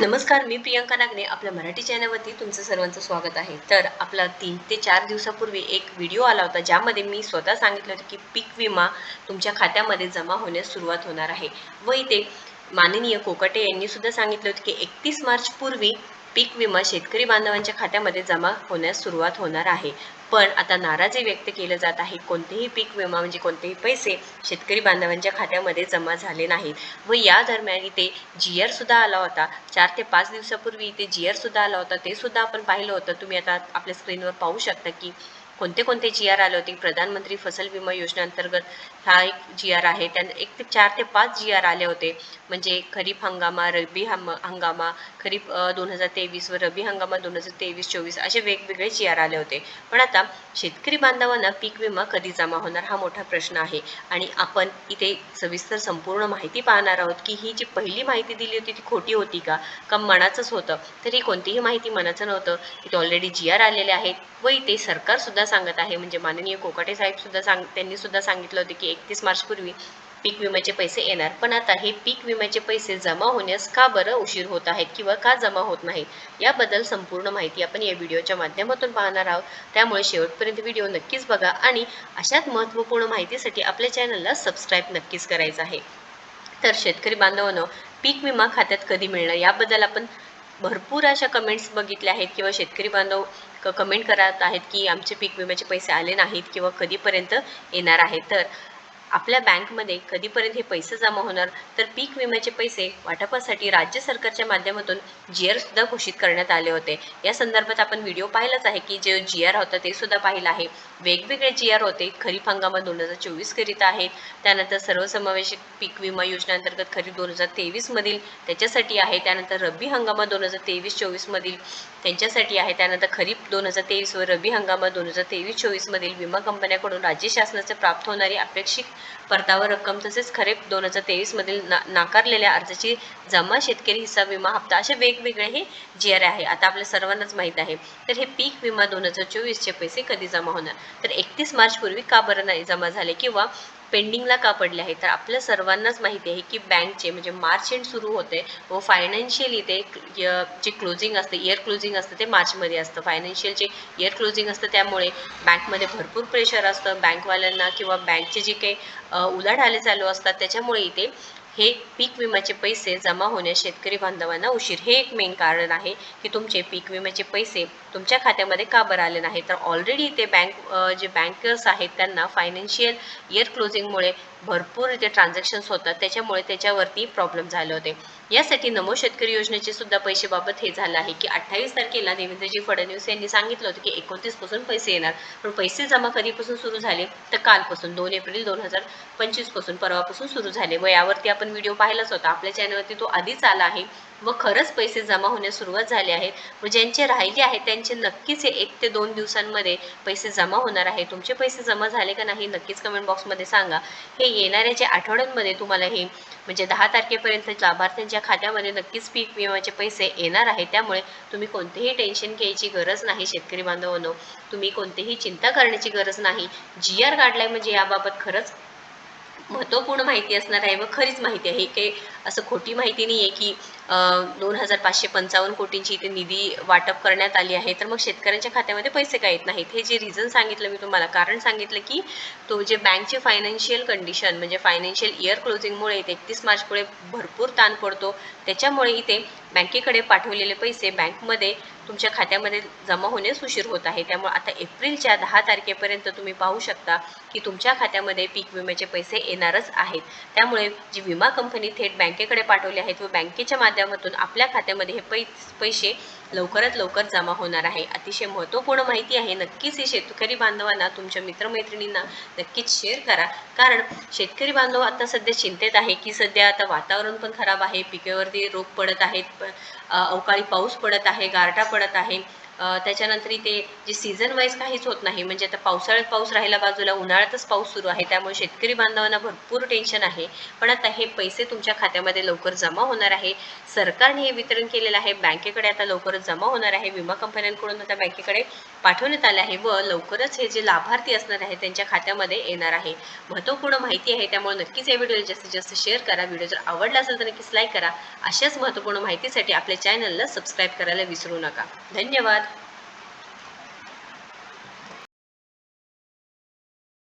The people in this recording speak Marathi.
नमस्कार मी प्रियंका नागने आपल्या मराठी चॅनलवरती तुमचं सर्वांचं स्वागत आहे. तर आपला तीन ते चार दिवसापूर्वी एक व्हिडिओ आला होता ज्यामध्ये मी स्वतः सांगितलं होतं की पीक विमा तुमच्या खात्यामध्ये जमा होण्यास सुरुवात होणार आहे. व इथे माननीय कोकटे यांनी सुद्धा सांगितलं होतं की एकतीस मार्चपूर्वी पीक विमा शेतकरी बांधवांच्या खात्यामध्ये जमा होण्यास सुरुवात होणार आहे. पण आता नाराजी व्यक्त केलं जात आहे. कोणतेही पीक विमा म्हणजे कोणतेही पैसे शेतकरी बांधवांच्या खात्यामध्ये जमा झाले नाहीत. व या दरम्यान इथे जी आर सुद्धा आला होता. चार ते पाच दिवसापूर्वी इथे जी आर सुद्धा आला होता. ते सुद्धा आपण पाहिलं होतं. तुम्ही आता आपल्या स्क्रीनवर पाहू शकता की कोणते कोणते जी आर आले होते? प्रधानमंत्री फसल विमा योजनेअंतर्गत हा एक जी आर आहे. त्यानं एक ते चार ते पाच जी आर आले होते. म्हणजे खरीप हंगामा रब्बी हम हंगामा खरीप दोन हजार तेवीस व रब्बी हंगामा दोन हजार तेवीस चोवीस असे वेगवेगळे जी आर आले होते. पण आता शेतकरी बांधवांना पीक विमा कधी जमा होणार हा मोठा प्रश्न आहे. आणि आपण इथे सविस्तर संपूर्ण माहिती पाहणार आहोत की ही जी पहिली माहिती दिली होती ती खोटी होती का? का मनाचंच होतं? तर ही कोणतीही माहिती मनाचं नव्हतं. इथे ऑलरेडी जी आर आलेले आहेत व इथे सरकारसुद्धा सुद्धा सांगत आहे. म्हणजे माननीय कोकाटे साहेब सुद्धा सांग त्यांनी सुद्धा सांगितलं होतं की एकतीस मार्चपूर्वी पीक विम्याचे पैसे येणार. पण आता हे पीक विम्याचे पैसे जमा होण्यास का बरं उशीर होत आहेत किंवा का जमा होत नाही याबद्दल संपूर्ण माहिती आपण या व्हिडिओच्या माध्यमातून पाहणार आहोत. त्यामुळे शेवटपर्यंत व्हिडिओ नक्कीच बघा आणि अशाच महत्त्वपूर्ण माहितीसाठी आपल्या चॅनलला सबस्क्राईब नक्कीच करायचं आहे. तर शेतकरी बांधवांनो पीक विमा खात्यात कधी मिळणार याबद्दल आपण भरपूर अशा कमेंट्स बघितल्या आहेत किंवा शेतकरी बांधव क कमेंट करत आहेत की आमचे पीक विम्याचे पैसे आले नाहीत किंवा कधीपर्यंत येणार आहेत. तर आपल्या बँकमध्ये कधीपर्यंत हे पैसे जमा होणार? तर पीक विम्याचे पैसे वाटपासाठी राज्य सरकारच्या माध्यमातून जी आर सुद्धा घोषित करण्यात आले होते. या संदर्भात आपण व्हिडिओ पाहिलाच आहे की जे जी आर होता ते सुद्धा पाहिलं आहे. वेगवेगळे जी आर होते खरीप हंगामात दोन हजार चोवीस करीता आहेत. त्यानंतर सर्वसमावेशक पीक विमा योजनेअंतर्गत खरीप दोन हजार तेवीसमधील त्याच्यासाठी आहे. त्यानंतर रब्बी हंगामात दोन हजार तेवीस चोवीसमधील त्यांच्यासाठी आहे. त्यानंतर खरीप दोन हजार तेवीस व रब्बी हंगामात दोन हजार तेवीस चोवीसमधील विमा कंपन्याकडून राज्य शासनाचे प्राप्त होणारी अपेक्षित परतावा रक्कम तसेच खरीप दोन हजार तेवीसमधील ना नाकारलेल्या अर्जाची जमा शेतकरी हिस्सा विमा हप्ता असे वेगवेगळे हे जी आर आहे. आता आपल्या सर्वांनाच माहीत आहे. तर हे पीक विमा दोन हजार चोवीसचे पैसे कधी जमा होणार? तर एकतीस मार्चपूर्वी का बरं नाही जमा झाले? किंवा पेंडिंगला का पडले आहे? तर आपल्या सर्वांनाच माहिती आहे की बँकचे म्हणजे मार्च एंड सुरू होते व फायनान्शियल इथे जे क्लोजिंग असते इयर क्लोजिंग असतं ते मार्चमध्ये असतं. फायनान्शियलचे इयर क्लोजिंग असतं त्यामुळे बँकमध्ये भरपूर प्रेशर असतं. बँकवाल्यांना किंवा बँकचे जे काही उलाढाले चालू असतात त्याच्यामुळे इथे हे पीक विम्याचे पैसे जमा होण्यास शेतकरी बांधवांना उशीर. हे एक मेन कारण आहे की तुमचे पीक विम्याचे पैसे तुमच्या खात्यामध्ये का बरं आले नाही तर ऑलरेडी ते बँक जे बँकर्स आहेत त्यांना फायनान्शियल इयर क्लोजिंगमुळे भरपूर इथे ट्रान्झॅक्शन्स होतात. त्याच्यामुळे त्याच्यावरती प्रॉब्लेम झाले होते. यासाठी नमो शेतकरी योजनेचे सुद्धा पैसेबाबत हे झालं आहे की अठ्ठावीस तारखेला देवेंद्रजी फडणवीस यांनी सांगितलं होतं की एकोणतीसपासून पैसे येणार. पण पैसे जमा कधीपासून सुरू झाले? तर कालपासून दोन एप्रिल दोन हजार पंचवीसपासून परवापासून सुरू झाले. व यावरती आपण व्हिडिओ पाहिलाच होता. आपल्या चॅनलवरती तो आधीच आला आहे. व खरंच पैसे जमा होण्यास सुरुवात झाली आहे. व ज्यांचे राहिले आहेत त्यांचे नक्कीच हे एक ते दोन दिवसांमध्ये पैसे जमा होणार आहे. तुमचे पैसे जमा झाले का नाही नक्कीच कमेंट बॉक्समध्ये सांगा. हे येणाऱ्या ज्या आठवड्यांमध्ये तुम्हाला हे म्हणजे दहा तारखेपर्यंत लाभार्थ्यांच्या खात्यामध्ये नक्कीच पीक विम्याचे पैसे येणार आहे त्यामुळे तुम्ही कोणतेही टेन्शन घ्यायची गरज नाही शेतकरी बांधवांनो. तुम्ही कोणतीही चिंता करण्याची गरज नाही. जी आर गाडलाय म्हणजे याबाबत खरंच महत्त्वपूर्ण माहिती असणार आहे व खरीच माहिती आहे. काही असं खोटी माहिती नाही आहे की दोन हजार पाचशे पंचावन्न कोटींची इथे निधी वाटप करण्यात आली आहे. तर मग शेतकऱ्यांच्या खात्यामध्ये पैसे का येत नाहीत? हे जे रिझन सांगितलं मी तुम्हाला कारण सांगितलं की तो जे बँकचे फायनान्शियल कंडिशन म्हणजे फायनान्शियल इयर क्लोजिंगमुळे इथे एकतीस मार्चमुळे भरपूर ताण पडतो. त्याच्यामुळे इथे बँकेकडे पाठवलेले पैसे बँकमध्ये तुमच्या खात्यामध्ये जमा होण्यास उशीर होत आहे. त्यामुळे आता एप्रिलच्या दहा तारखेपर्यंत तुम्ही पाहू शकता की तुमच्या खात्यामध्ये पीक विम्याचे पैसे येणारच आहेत. त्यामुळे जी विमा कंपनी थेट बँकेकडे पाठवली आहेत व बँकेच्या माध्यमातून आपल्या खात्यामध्ये हे पै पैसे लवकरात लवकर जमा होणार आहे. अतिशय महत्त्वपूर्ण माहिती आहे. नक्कीच ही शेतकरी बांधवांना तुमच्या मित्रमैत्रिणींना नक्कीच शेअर करा. कारण शेतकरी बांधव आता सध्या चिंतेत आहे की सध्या आता वातावरण पण खराब आहे. पिकेवरती रोग पडत आहेत. अवकाळी पाऊस पडत आहे. गारठा पडत आहे. त्याच्यानंतर इथे जे सीझन वाईज काहीच होत नाही. म्हणजे आता पावसाळ्यात पाऊस राहिला बाजूला उन्हाळ्यातच पाऊस सुरू आहे. त्यामुळे शेतकरी बांधवांना भरपूर टेन्शन आहे. पण आता हे पैसे तुमच्या खात्यामध्ये लवकर जमा होणार आहे. सरकारने हे वितरण केलेलं आहे. बँकेकडे आता लवकरच जमा होणार आहे. विमा कंपन्यांकडून आता बँकेकडे पाठवण्यात आले आहे व लवकरच हे जे लाभार्थी असणार आहे त्यांच्या खात्यामध्ये येणार आहे. महत्त्वपूर्ण माहिती आहे. त्यामुळे नक्कीच या व्हिडिओला जास्तीत जास्त शेअर करा. व्हिडिओ जर आवडला असेल तर नक्कीच लाईक करा. अशाच महत्त्वपूर्ण माहितीसाठी आपल्या चॅनलला सबस्क्राईब करायला विसरू नका. धन्यवाद.